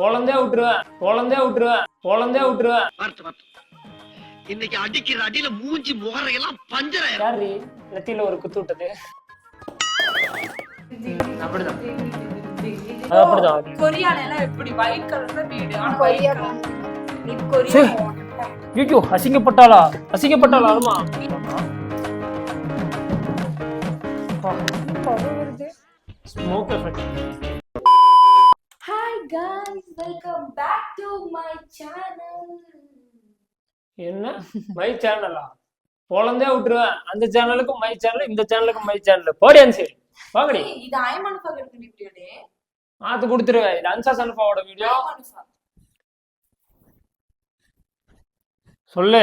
பொழந்தே விட்டுருவேன் பொழந்தே விட்டுருவேன் பொழந்தே விட்டுருவேன். பார்த்து பார்த்து. இன்னைக்கு அடிக்கிற அடியில மூஞ்சி முகரையெல்லாம் பஞ்சராயிரம் யாரு நெத்தியில ஒரு குத்து விட்டது. அப்படிதான். அது அப்படிதான். கொரியால எல்லாம் எப்படி? ஒயிட் கலர்ல வீடு. ஆனா கொரியா. நீ. கொரியா ஐயோ அசிங்கப்பட்டாளா? அசிங்கப்பட்டாளா வருது. Smoke effect guys welcome back to my channel என்ன? மை சேனலா பொழந்தே விட்டுருவேன் அந்த சேனலுக்கும் மை சேனல் இந்த சேனலுக்கும் மை சேனல் போடியான் சரி வாங்கடி. இது ஐமானுஃபா எடுக்கணும் வீடியோ டே. ஆத்து கொடுத்துருவேன் இது அன்சா சன்ஃபாவோட வீடியோ சொல்லு.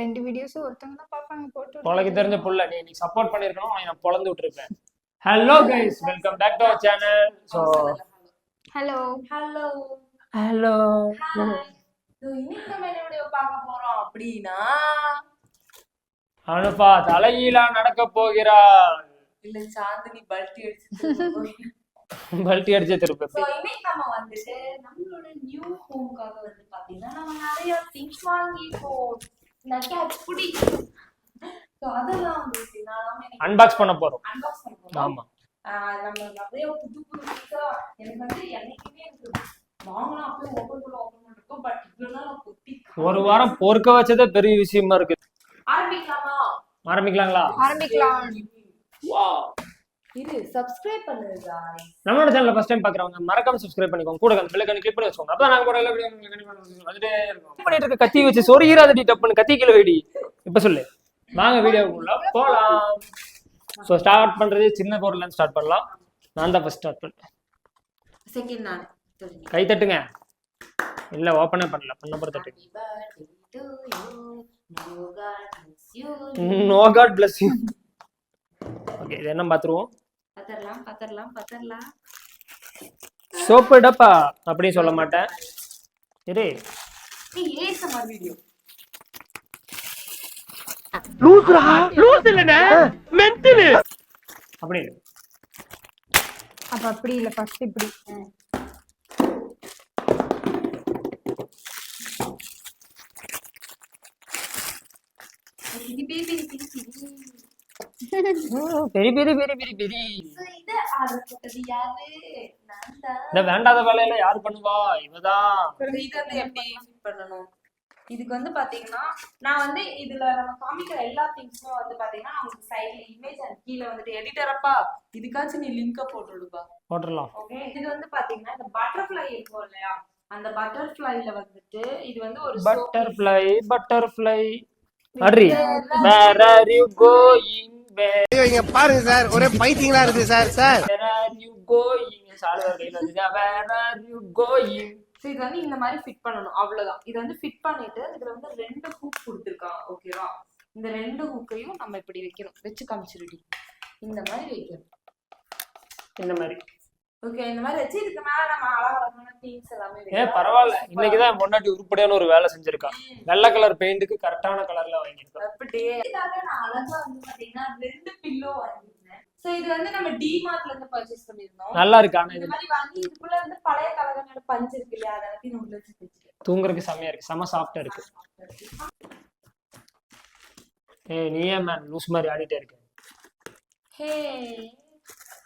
ரெண்டு வீடியோஸ் ஒருத்தவங்க தான் பார்ப்பாங்க போட்டு உனக்கு தெரிஞ்ச புள்ள நீ நீ சப்போர்ட் பண்ணிருக்கணும் நான் பொழந்து விட்டுருப்பேன். Hello guys welcome back to our channel so hello hello hello இன்னைக்கு நம்ம என்ன வீடியோ பார்க்க போறோம் அப்படின்னா அனுப்பா தலைகீழா நடக்க போகிறாள். இல்ல சாந்தினி பல்ட்டி அடிச்சு பல்ட்டி அடிச்ச திருப்பி சோ இன்னைக்கு நம்ம வந்துட்டு நம்மளோட நியூ ஹோம்காக வந்து பாத்தீங்கன்னா நம்ம நிறைய திங்ஸ் வாங்கிப்போம் நிறைய புடி சோ அதெல்லாம் வந்து நான் அன்பாக்ஸ் பண்ண போறோம். அன்பாக்ஸ் பண்ண போறோம். ஆமா. ஆஹ் நம்ம நிறைய புது புது திங்ஸா எனக்கு வந்து என்னைக்குமே எனக்கு வாங்கலாம் அப்படியே ஓபன் பண்ண ஓபன் பண்ணிருக்கோம் பட் இவ்வளவு நாள் குத்தி ஒரு வாரம் பொறுக்க வச்சதே பெரிய விஷயமா இருக்கு. ஆரம்பிக்கலாமா? ஆரம்பிக்கலாங்களா? ஆரம்பிக்கலாம். இது சப்ஸ்கிரைப் பண்ணுங்க நம்மளோட சேனலை ஃபர்ஸ்ட் டைம் பாக்குறவங்க மறக்காம சப்ஸ்கிரைப் பண்ணிக்கோங்க. கூட அந்த பெல்லைக்கன் கிளிக் பண்ணி வச்சுக்கோங்க. அப்பதான் நாங்க போற எல்லா வீடியோ வந்துட்டே இருக்கும். பண்ணிட்டு இருக்க கத்தி வச்சு சொருகிறாதடி டப்புன்னு கத்தி கீழே வெடி. இப்ப சொல்லு. வாங்க வீடியோக்குள்ள போலாம். ஸோ ஸ்டார்ட் பண்றது சின்ன பொருள்ல இருந்து ஸ்டார்ட் பண்ணலாம். நான் தான் ஃபர்ஸ்ட் ஸ்டார்ட் பண்ணேன் செகண்ட் நான் கை தட்டுங்க. இல்ல ஓப்பனே பண்ணல. பண்ண போற தட்டுங்க no god bless you okay இது என்ன பாத்துருவோம்? பத்தரலாம் பத்தரலாம் பத்தரலாம். சோப்பு டப்பா அப்படின்னு சொல்ல மாட்டேன். இரு. நீ ஏசமர் வீடியோ அப்படி இரு. அப்ப அப்படி இல்ல ஃபர்ஸ்ட் இப்படி. பெரிய பெரிய பெரிய பெரிய பெரிய இந்த வேண்டாத வேலையில யாரு பண்ணுவா? இவதான். இதுக்கு வந்து பாத்தீங்கன்னா நான் வந்து இதுல நம்ம காமிக்கிற எல்லா திங்ஸுமே வந்து பாத்தீங்கன்னா உங்களுக்கு சைடுல இமேஜ் அண்ட் கீழே வந்துட்டு எடிட்டரப்பா இதுக்காச்சும் நீ லிங்க போட்டு விடுப்பா போட்டுடலாம். ஓகே இது வந்து பாத்தீங்கன்னா இந்த பட்டர்ஃப்ளை இருக்கும் இல்லையா? அந்த பட்டர்ஃப்ளைல வந்துட்டு இது வந்து ஒரு. Butterfly butterfly Attri where are you going where இங்க பாருங்க சார். ஒரே பைத்தியங்களா இருக்கு sir sir. Are you going சாலுவர் கையில வந்துச்சா where are you going So இது வந்து இந்த மாதிரி ஃபிட் பண்ணணும். அவ்வளவுதான். இது வந்து ஃபிட் பண்ணிட்டு இதுல வந்து ரெண்டு ஹூக் கொடுத்துருக்காங்க ஓகேவா இந்த ரெண்டு ஹூக்கையும் நம்ம இப்படி வைக்கணும். வச்சு காமிச்சிருடி இந்த மாதிரி வைக்கணும். இந்த மாதிரி. ஓகே இந்த மாதிரி வச்சு இதுக்கு மேல நம்ம திங்ஸ் எல்லாமே ஏ. பரவாயில்ல. இன்னைக்குதான் முன்னாடி உருப்படியான ஒரு வேலை செஞ்சிருக்கா. வெள்ளை கலர் பெயிண்ட்டுக்கு கரெக்டான கலர்ல வாங்கியிருக்கா. அப்படியே நான் அழகா வந்து பாத்தீங்கன்னா ரெண்டு பில்லோ வாங்கியிருந்தேன் சோ இது வந்து நம்ம டிமார்ட்ல இருந்து பர்ச்சேஸ் பண்ணிருந்தோம் நல்லா இருக்கு ஆனா இந்த இது. மாதிரி வாங்கி இதுக்குள்ள வந்து பழைய கலகங்களோட பஞ்சு இருக்கு இல்லையா அதை எல்லாத்தையும் உள்ள வச்சு தூங்குறதுக்கு செமையா இருக்கு. செம சாஃப்டா இருக்கு. ஏய் நீ ஏன் மேன் லூஸ் மாதிரி ஆடிட்டே இருக்க? ஹே.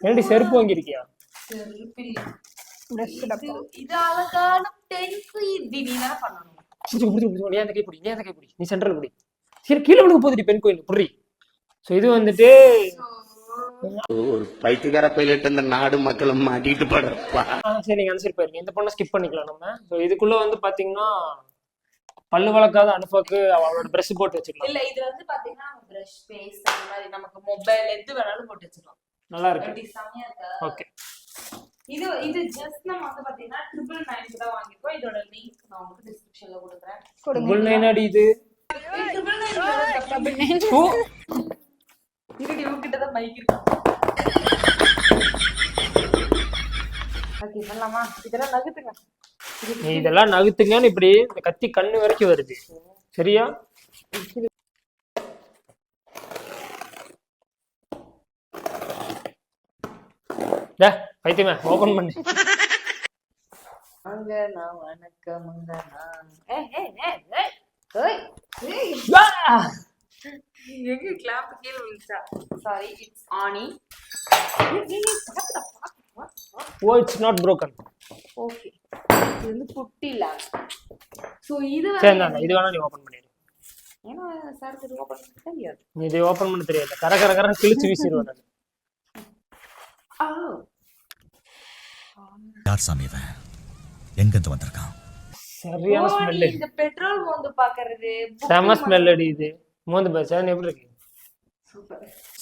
ஏன்டி செருப்பு வாங்கியிருக்கியா? செருப்பில்லை ட்ரெஸ் டப்பா. இது- அழகான நீ தானே நீ அந்த கை பிடி? நீ அந்த கை பிடி? நீ சென்ட்ரல் பிடி. சரி கீழே விழுக போகுதுடி பெண் கோயில் புரி ஸோ இது வந்துட்டு ஒரு பைத்தியக்கார பைலட் இந்த நாடு மக்களும் மாட்டிட்டு படுறப்பா சரி நீங்க அந்த சைடு போயிருங்க. இந்த பொண்ணை ஸ்கிப் பண்ணிக்கலாம் நம்ம. ஸோ இதுக்குள்ள வந்து பாத்தீங்கன்னா பல்லு வளர்க்காத அனுப்பாக்கு அவளோட பிரஷ் போட்டு வச்சுக்கலாம் இல்ல இது வந்து பாத்தீங்கன்னா பிரஷ் பேஸ்ட் அந்த மாதிரி நமக்கு மொபைல் எது வேணாலும் போட்டு வச்சுக்கலாம் நல்லா இருக்கு. ஓகே இது இது ஜஸ்ட் நம்ம வந்து பாத்தீங்கன்னா ட்ரிபிள் நைன் தான் வாங்கிருக்கோம் இதோட லிங்க் நான் உங்களுக்கு டிஸ்கிரிப்ஷன்ல கொடுக்குறேன். டபுள் நைன் அடி இது. ட்ரிபிள் நைன் இருடி உங்ககிட்ட தான் பைக் இருக்கு. ஓகே பண்ணலாமா? இதெல்லாம் நகுத்துங்க. நீ இதெல்லாம் நகுத்துங்கன்னு இப்படி இந்த கத்தி கண்ணு வரைக்கும் வருது. சரியா? டே பைத்தியமே ஓபன் பண்ணு. அங்க நான் வணக்கமுங்க நான். ஏய், ஏய், ஏய், ஏய், ஏய், ஏய். எங்க கிளாப் கீழே விழுந்துச்சா? Sorry it's only oh it's not broken. Okay இது வந்து குட்டி லேப் ஸோ இது சரி வந்து இந்தாங்க, இது வேணா நீ ஓபன் பண்ணிடு. ஏன்னா சார் இது ஓப்பன் பண்ண தெரியாது. நீ இதை ஓபன் பண்ண தெரியாது. கர கர கர கிழிச்சு வீசிடுவேன் நான். ஓ யார் சாமி இவன்? எங்கிருந்து வந்திருக்கான்? சரியான நீ ஸ்மெல்லு இந்த பெட்ரோல் மோந்து பாக்குறது. செம ஸ்மெல் அடி இது. மோந்து பேச எப்படி இருக்கு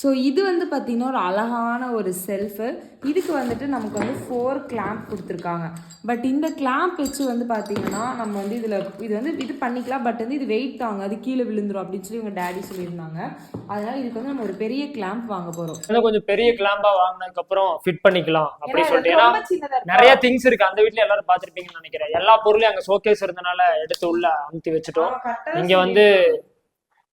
ஸோ இது வந்து பார்த்தீங்கன்னா ஒரு அழகான ஒரு செல்ஃபு இதுக்கு வந்துட்டு நமக்கு வந்து ஃபோர் கிளாம்ப் கொடுத்துருக்காங்க. பட் இந்த கிளாம்ப் வச்சு வந்து பார்த்தீங்கன்னா நம்ம வந்து இதில் இது வந்து இது பண்ணிக்கலாம். பட் வந்து இது வெயிட் தாங்க அது கீழே விழுந்துரும் அப்படின்னு சொல்லி உங்கள் டேடி சொல்லியிருந்தாங்க. அதனால இதுக்கு வந்து நம்ம ஒரு பெரிய கிளாம்ப் வாங்க போகிறோம் இன்னும் கொஞ்சம் பெரிய கிளாம்பா வாங்கினதுக்கு அப்புறம் ஃபிட் பண்ணிக்கலாம் அப்படி சொல்லிட்டு. ஏன்னா. நிறைய திங்ஸ் இருக்கு. அந்த வீட்ல எல்லாரும் பாத்திருப்பீங்கன்னு நினைக்கிறேன். எல்லா பொருளையும் அங்க ஷோகேஸ் இருந்தனால எடுத்து உள்ள அமுத்தி வச்சுட்டோம். இங்க வந்து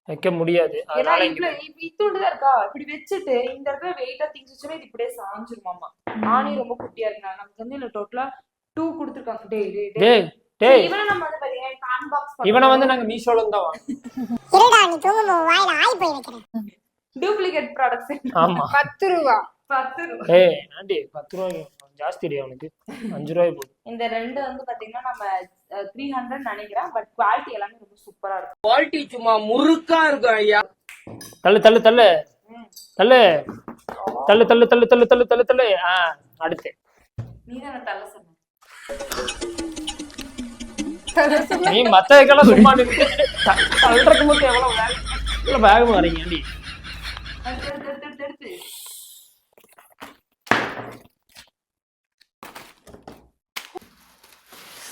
வைக்க முடியாது. ஏன்னா இவ்வளவு இப்ப இத்தோண்டு தான் இருக்கா? இப்படி வச்சுட்டு இந்த இடத்துல வெயிட்டா திங்ஸ் வச்சுன்னா இது இப்படியே சாஞ்சிருமாமா. ஆணி ரொம்ப குட்டியா இருக்கனால நமக்கு வந்து இல்ல டோட்டலா டூ கொடுத்துருக்காங்க. டேய் டேய் டேய். டேய் டேய். இவனை நம்ம வந்து பாத்தீங்கன்னா அன்பாக்ஸ் இவனை வந்து நாங்க மீஷோல இருந்து தான் இருடா நீ தூங்கும்போது வாயில ஆய் போய் வைக்கிறேன். டூப்ளிகேட் ப்ராடக்ட்ஸ் ஆமா. பத்து ரூபா. பத்து ரூபா. ஏய் ஆண்டி பத்து ரூபாய்க்கு ஜாஸ்தி அவனுக்கு. அஞ்சு ரூபாய் போகுது இந்த ரெண்டு வந்து பாத்தீங்கன்னா நம்ம த்ரீ ஹண்ட்ரட் நினைக்கிறேன் பட் குவாலிட்டி எல்லாமே ரொம்ப சூப்பரா இருக்கும். தள்ளு தள்ளு தள்ளு. தள்ளு. தள்ளு தள்ளு தள்ளு தள்ளு தள்ளு தள்ளு தள்ளு. ஆ அடுத்து. நீ தானே தள்ள சொன்ன நீ மத்ததுக்கெல்லாம் சும்மா நின்று தள்ளுறதுக்கு மட்டும் எவ்வளவு வேகம் இல்ல வேகமா வரீங்க ஆண்டி அடுத்து, அடுத்து, அடுத்து, அடுத்து, அடுத்து.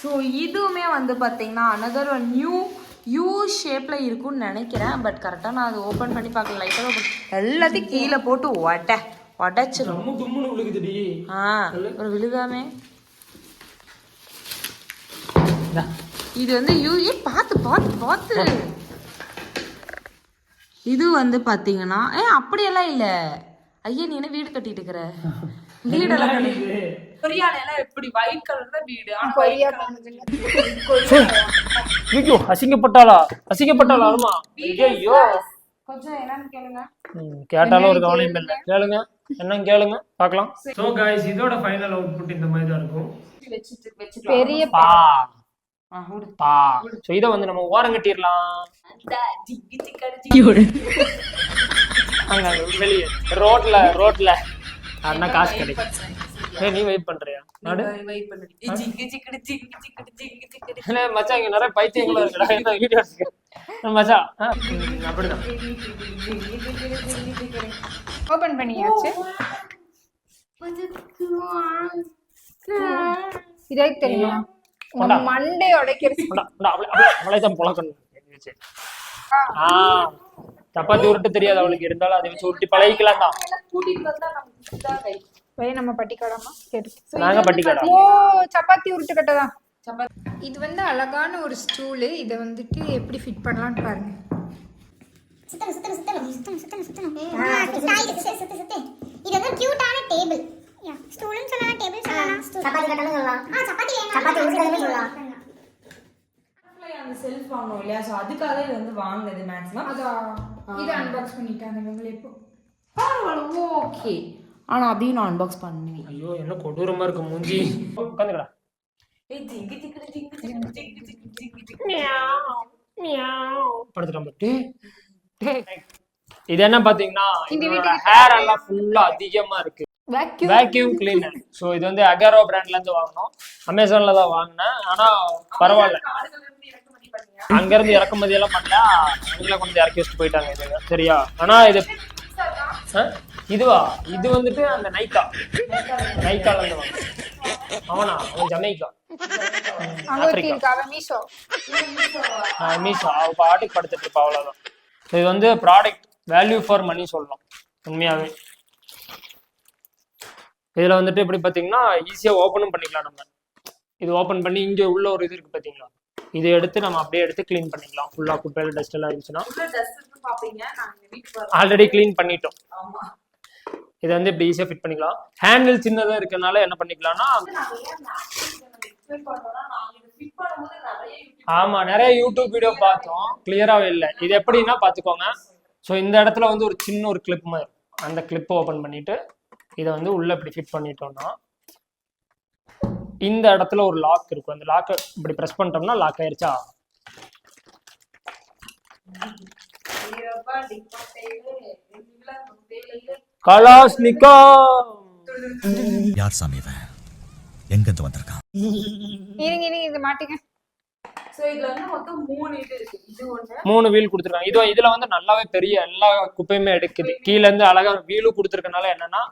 ஸோ இதுவுமே வந்து பார்த்தீங்கன்னா அனதர் நியூ யூ ஷேப்பில் இருக்கும்னு நினைக்கிறேன். பட் கரெக்டாக நான் அதை ஓப்பன் பண்ணி பார்க்கல. லைட்டாக எல்லாத்தையும் கீழே போட்டு உட உடச்சிடும் ஆ ஒரு விழுகாமே. இது வந்து யூ ஏ பார்த்து பார்த்து பார்த்து. இது வந்து பாத்தீங்கன்னா ஏ அப்படியெல்லாம் இல்ல. ஐயா நீ என்ன வீடு கட்டிட்டு இருக்கிற? வீடெல்லாம் கொரியால எல்லாம் எப்படி? ஒயிட் கலர் தான் வீடு. ஆனா கொரியா white colour- போனதில்லை. ஐயோ அசிங்கப்பட்டாளா? அசிங்கப்பட்டாளா ஆமா ஐயோ கொஞ்சம் என்னன்னு கேளுங்க. ம், கேட்டாலும் ஒரு கவலையும் இல்லை. கேளுங்க. என்னன்னு கேளுங்க. பார்க்கலாம். இதோட ஃபைனல் அவுட்புட் இந்த மாதிரி தான் இருக்கும் வச்சுட்டு வச்சுட்டு பெரிய பா. பா. இதை வந்து நம்ம ஓரம். அங்க வெளியே. ரோட்ல ரோட்ல. அண்ணா காசு கிடைக்கும். ஏ நீ வெயிட் பண்றியா? நாடு வெயிட் பண்ணிட்டு ஜிங்கு ஜிக்கு ஜிங்கு ஜிக்கு ஜிங்கு ஜிக்கு இல்ல மச்சான் இங்க நிறைய பைத்தியங்களா இருக்குடா. இந்த வீடியோஸ் மச்சான் அப்படிதான். ஓபன் பண்ணியாச்சு. இதை தெரியுமா? உங்க உடைக்கிறது அவளை தான் புழக்கணும். ஆ. சப்பாத்தி உருட்டு தெரியாது அவளுக்கு. இருந்தாலும் அதை வச்சு உருட்டி பழகிக்கலாம் தான். நம்ம பட்டிக்காடாமா கேட்டு நாங்க பட்டிக்காடா? ஓ சப்பாத்தி உருட்டு கட்டதா சப்பாத்தி. இது வந்து அழகான ஒரு ஸ்டூலு இதை வந்துட்டு எப்படி ஃபிட் பண்ணலாம்னு பாருங்க. சுத்தணும் சுத்தணும் சுத்தணும் சுத்தணும் சுத்தணும் சுத்தணும். தாய் சுத்து சுத்து சுத்து இது வந்து கியூட்டான டேபிள் ஸ்டூலும் சொல்லலாம். டேபிள் சொல்லலாம் சப்பாத்தி கட்டலும் சொல்லலாம். ஆ சப்பாத்தி சப்பாத்தி உருட்டலும் சொல்லலாம். அந்த செல்ஃப் வாங்கணும் இல்லையா? ஸோ அதுக்காக இது வந்து வாங்கினது மேக்ஸிமம் அதான் இது அன்பாக்ஸ் பண்ணிட்டாங்க இவங்களே இப்போ. பரவாயில்ல ஓகே ஆனா அதையும் நான் அன்பாக்ஸ் பண்ணுவேன். ஐயோ என்ன கொடூரமா இருக்கு மூஞ்சி. உட்காந்துக்கடா. இது என்ன பாத்தீங்கன்னா ஹேர் எல்லாம் ஃபுல்லா அதிகமா இருக்கு. வேக்யூம் வேக்யூம் கிளீனர் ஸோ இது வந்து அகாரோ பிராண்ட்ல இருந்து வாங்கினோம். அமேசான்ல தான் வாங்கினேன். ஆனா பரவாயில்ல. அங்க இருந்து இறக்குமதி எல்லாம் பண்ணல அவங்கள கொண்டு இறக்கி வச்சுட்டு போயிட்டாங்க இது சரியா? ஆனா இது? இதுவா? இது வந்துட்டு அந்த நைக்கா நைக்கால இருந்து அவனா? அவன் ஜமைக்கா இருக்கா அவ பாட்டுக்கு படுத்துட்டு இருப்பா அவ்வளவுதான். இது வந்து ப்ராடக்ட் வேல்யூ ஃபார் மணி சொல்லலாம் உண்மையாவே. இதுல வந்துட்டு எப்படி பாத்தீங்கன்னா ஈஸியா ஓப்பனும் பண்ணிக்கலாம் நம்ம. இது ஓபன் பண்ணி இங்க உள்ள ஒரு இது இருக்கு பாத்தீங்களா? இதை எடுத்து நம்ம அப்படியே எடுத்து க்ளீன் பண்ணிக்கலாம். ஃபுல்லா குப்பையில டஸ்ட் எல்லாம் இருந்துச்சுன்னா. ஆல்ரெடி க்ளீன் பண்ணிட்டோம். இதை வந்து இப்படி ஈஸியா ஃபிட் பண்ணிக்கலாம். ஹேண்டில் சின்னதா இருக்கனால என்ன பண்ணிக்கலாம்னா ஆமா நிறைய யூடியூப் வீடியோ பார்த்தோம். கிளியராகவே இல்லை. இது எப்படின்னா பார்த்துக்கோங்க. ஸோ இந்த இடத்துல வந்து ஒரு சின்ன ஒரு கிளிப் மாதிரி. அந்த கிளிப்பை ஓப்பன் பண்ணிட்டு இதை வந்து உள்ள இப்படி ஃபிட் பண்ணிட்டோம்னா இந்த இடத்துல ஒரு லாக் இருக்கும். அந்த லாக்கை இப்படி ப்ரெஸ் பண்ணிட்டோம்னா லாக் தேவையில்லை கலாஸ்னிகா யார் சாமி இவன்? எங்கிருந்து வந்திருக்கான்? இருங்க இருங்க இது மாட்டுங்க சோ இதுல வந்து மொத்தம் மூணு இது இருக்கு. இது ஒண்ணு. மூணு வீல் கொடுத்துருக்காங்க. இது இதுல வந்து நல்லாவே பெரிய எல்லா குப்பையுமே எடுக்குது. கீழ இருந்து அழகா வீலும் கொடுத்துருக்கனால என்னன்னா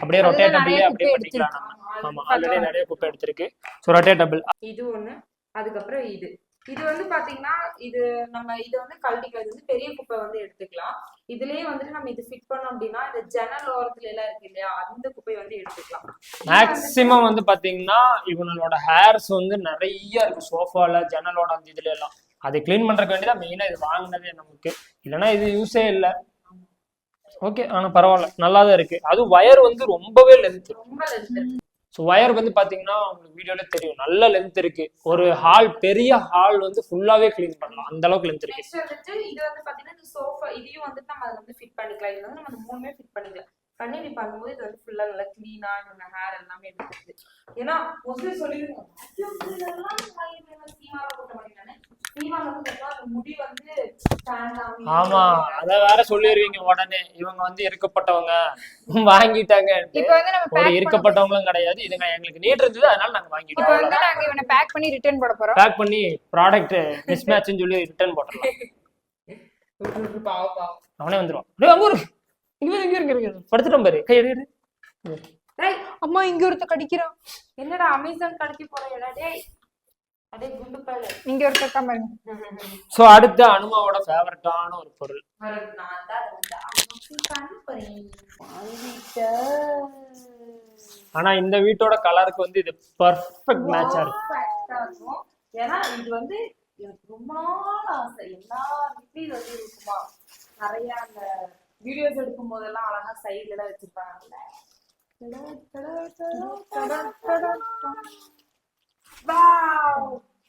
அப்படியே ரொட்டேட்டபிளே அப்படியே பண்ணிக்கலாம். நம்ம ஆமா ஆல்ரெடி நிறைய குப்பை எடுத்திருக்கு. ஸோ ரொட்டேட்டபிள் இது ஒண்ணு. அதுக்கப்புறம் இது. இது வந்து பாத்தீங்கன்னா இது நம்ம இது வந்து கழட்டிக்கலாம். இது வந்து பெரிய குப்பை வந்து எடுத்துக்கலாம். இதுலயே வந்துட்டு நம்ம இது ஃபிட் பண்ணோம் அப்படின்னா இந்த ஜன்னல் ஓரத்துல எல்லாம் இருக்கு இல்லையா? அந்த குப்பையை வந்து எடுத்துக்கலாம். மேக்சிமம் வந்து பாத்தீங்கன்னா இவனோட ஹேர்ஸ் வந்து நிறைய இருக்கு சோஃபால ஜன்னலோட அந்த இதுல எல்லாம். அதை க்ளீன் பண்றதுக்கு வேண்டியதான் மெயினா இது வாங்கினதே நமக்கு. இல்லைன்னா இது யூஸே இல்லை. ஓகே ஆனா பரவாயில்ல. நல்லா தான் இருக்கு. அதுவும் வயர் வந்து ரொம்பவே லென்த் ரொம்ப லென்த் ஸோ ஒயர் வந்து பாத்தீங்கன்னா உங்களுக்கு வீடியோல தெரியும். நல்ல லென்த் இருக்கு. ஒரு ஹால் பெரிய ஹால் வந்து ஃபுல்லாவே க்ளீன் பண்ணலாம். அந்த அளவுக்கு லென்த் இருக்கு. வந்துட்டு இது வந்து பாத்தீங்கன்னா இந்த சோஃபா இதையும் வந்துட்டு நம்ம அதை வந்து ஃபிட் பண்ணிக்கலாம். இது வந்து நம்ம மூணுமே ஃபிட் பண்ணிக்கலாம். பண்ணி இப்படி பண்ணும்போது இது வந்து ஃபுல்லா நல்லா கிளீனா நம்ம ஹேர் எல்லாமே எடுத்துருது ஏன்னா மோஸ்ட்லி சொல்லிடுங்க ஆமா. அத வேற சொல்லிடுவீங்க உடனே. இவங்க வந்து இருக்கப்பட்டவங்க. வாங்கிட்டாங்க இப்போ வந்து நம்ம ஒரு இருக்கப்பட்டவங்களும் கிடையாது. இதுங்க எங்களுக்கு நீட் இருந்தது அதனால நாங்க இப்போ வாங்கிட்டோம் வந்து நாங்க இவனை பேக் பண்ணி ரிட்டர்ன் போட போறோம். பேக் பண்ணி ப்ராடக்ட் மிஸ் மேட்ச்னு சொல்லி ரிட்டர்ன் பாவம் அவனே வந்துருவான். டேய், அங்க இரு. இங்க இங்க இரு, இங்க இரு. படுத்துட்டோம் பாரு. கை எடு. டேய் அம்மா இங்க ஒருத்த கடிக்கிறான். என்னடா அமேசான் கடைக்கு போறேடா டேய் அடே குண்டு பையல இங்க இருக்கா பாருங்க. சோ அடுத்து அனுமாவோட ஃபேவரட்டான ஒரு பொருள். ஆனா இந்த வீட்டோட கலருக்கு வந்து இது பர்ஃபெக்ட் மேட்சா இருக்கு. இருக்கும். ஏன்னா இது வந்து எனக்கு ரொம்ப நாள் ஆசை. எல்லா வீட்லயும் இது வந்து இருக்குமா? நிறைய அந்த வீடியோஸ் எடுக்கும் போதெல்லாம் அழகா சைடுல எல்லாம் வச்சிருப்பாங்கல்ல.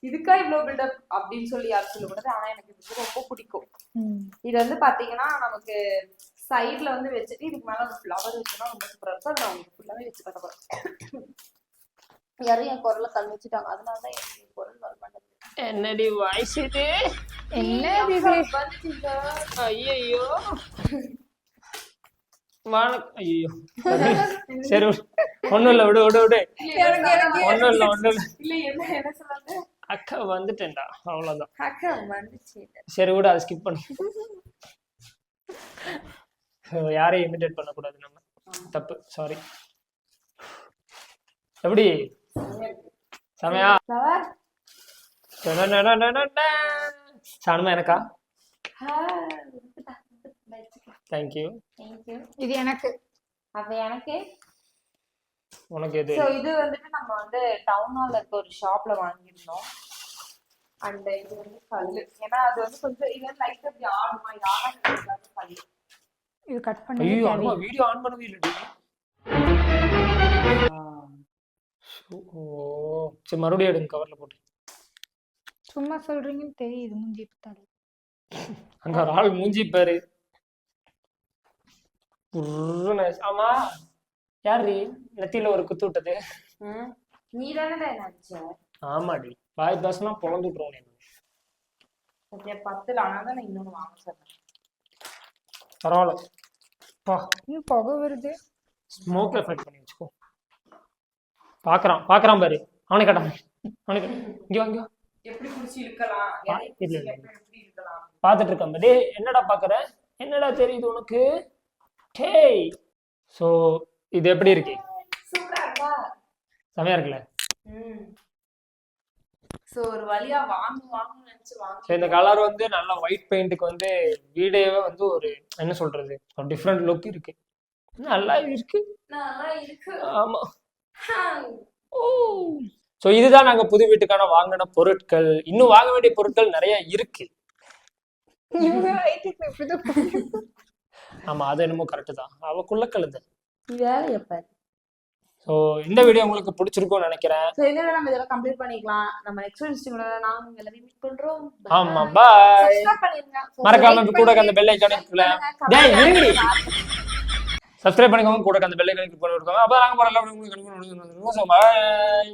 இதுக்கா இவ்வளவு பில்டப் அப்படின்னு சொல்லி யாரும் சொல்லக்கூடாது ஆனா எனக்கு இது வந்து ரொம்ப பிடிக்கும். இது வந்து பாத்தீங்கன்னா நமக்கு சைடுல வந்து வச்சுட்டு இதுக்கு மேல ஒரு ஃப்ளவர் வச்சுனா ரொம்ப சூப்பரா இருக்கும். அதை நான் உங்களுக்கு ஃபுல்லாவே வச்சு கட்ட போறேன். யாரும் என் குரல்ல கண் வச்சுட்டாங்க அதனால தான் எனக்கு என் குரல் வர மாட்டேங்குது. என்னடி வாய்ஸ் இது? என்ன. ஐயோ ஐயோ. சரி. ஒண்ணும் இல்ல விடு விடு விடு. ஒண்ணும் இல்ல ஒண்ணும் இல்ல. அக்கா வந்துட்டேன்டா அவ்வளவுதான். அக்கா சரி விடு அதை ஸ்கிப் பண்ணு. யாரையும் இமிடேட் பண்ணக்கூடாது நம்ம. தப்பு சாரி எப்படி? சமயா? சாணுமா எனக்கா? தேங்க்யூ இது எனக்கு. அப்ப எனக்கு. உனக்கு எது? சோ இது வந்துட்டு நம்ம வந்து டவுன் ஹால்ல இருக்க ஒரு ஷாப்ல வாங்கியிருந்தோம். அண்ட் இது வந்து கல்லு. ஏன்னா அது வந்து கொஞ்சம் இது லைட் அப்படி ஆடுமா இது ஆடாது கல்லு. இது கட் பண்ணி ஐயோ அம்மா வீடியோ ஆன் பண்ணவே இல்லடி. ஓ. சரி மறுபடியும் எடுங்க கவர்ல போட்டு. சும்மா சொல்றீங்கன்னு தெரியுது மூஞ்சி பார்த்தாலே அங்க ஒரு ஆள் மூஞ்சி பாரு. புர்ருன்னு. ஆமா. யாரு நெத்தியில ஒரு குத்து விட்டது. நீ தானே ஆமாடி. வாய் பேசினா பொழந்து விட்டுருவோம் பத்துல நான் வாங்க பரவாயில்ல. பா. இன்னும் புகை வருது. ஸ்மோக் எஃபெக்ட் பண்ணி வச்சுக்கோ. பாக்குறான். பாக்குறான் பாரு. அவனை கேட்டான் அவனுக்கு இங்க வா, இங்க. எப்படி புடிச்சு பார்த்துட்டு இருக்கான். டேய் என்னடா பாக்குற? என்னடா தெரியுது உனக்கு? டேய் சோ இது எப்படி இருக்கு? செமையா இருக்குல்ல? சோ ஒரு வழியா வாங்கு வாங்கணும்னு நினைச்சு ஸோ வாங்க இந்த கலர் வந்து நல்லா ஒயிட் பெயிண்ட்டுக்கு வந்து வீடேவே வந்து ஒரு என்ன சொல்றது? ஒரு டிஃப்ரெண்ட் லுக் இருக்கு. நல்லா இருக்கு. நல்லா இருக்கு. ஆமா. ஓ. ஸோ இதுதான் நாங்க புது வீட்டுக்கான வாங்கின பொருட்கள். இன்னும் வாங்க வேண்டிய பொருட்கள் நிறைய இருக்கு. இவங்க வயிற்றுக்கு இப்படிதான் ஆமா அது என்னமோ கரெக்டு தான். அவ குள்ள கழுது வேலைய பாரு ஸோ இந்த வீடியோ உங்களுக்கு பிடிச்சிருக்கும்னு நினைக்கிறேன். சோ இந்த வீடியோ நம்ம இதெல்லாம் கம்ப்ளீட் பண்ணிக்கலாம். நம்ம நெக்ஸ்ட் வீடியோல நாங்க எல்லாரையும் மீட் பண்றோம். ஆமா பாய் சப்ஸ்கிரைப் பண்ணிருங்க. So, மறக்காம கூட அந்த பெல் like பண்ணுங்க, டேய் இருங்கடி. சப்ஸ்கிரைப் பண்ணிக்கோங்க கூட அந்த பெல் ஐக்கான கிளிக் பண்ணி விட்டுக்கோங்க. அப்போ நாங்க போற எல்லா வீடியோ உங்களுக்கு கண்டிப்பா பாய்